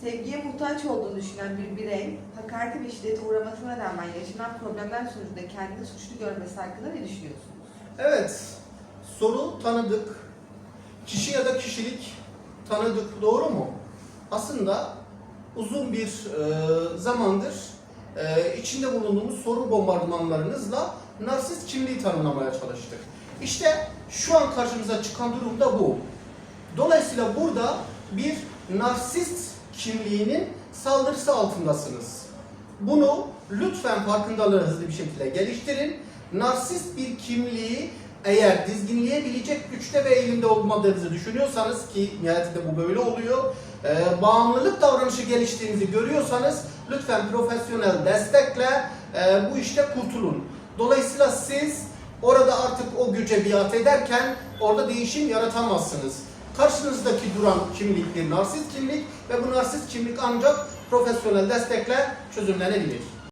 sevgiye muhtaç olduğunu düşünen bir birey, hakarete ve şiddete uğramasına rağmen yaşanan problemler sonucunda kendini suçlu görmesi hakkında ne düşünüyorsunuz? Evet, soru tanıdık. Kişi ya da kişilik tanıdık, doğru mu? Aslında uzun bir e, zamandır e, içinde bulunduğumuz soru bombardımanlarınızla narsist kimliği tanımlamaya çalıştık. İşte şu an karşımıza çıkan durum da bu. Dolayısıyla burada bir narsist kimliğinin saldırısı altındasınız. Bunu lütfen farkındalığı hızlı bir şekilde geliştirin. Narsist bir kimliği eğer dizginleyebilecek güçte ve eğilimde olmadığınızı düşünüyorsanız ki nihayetinde bu böyle oluyor. e, bağımlılık davranışı geliştiğinizi görüyorsanız lütfen profesyonel destekle e, bu işte kurtulun. Dolayısıyla siz orada artık o güce biat ederken orada değişim yaratamazsınız. Karşınızdaki duran kimlik bir narsist kimlik ve bu narsist kimlik ancak profesyonel destekle çözümlenebilir.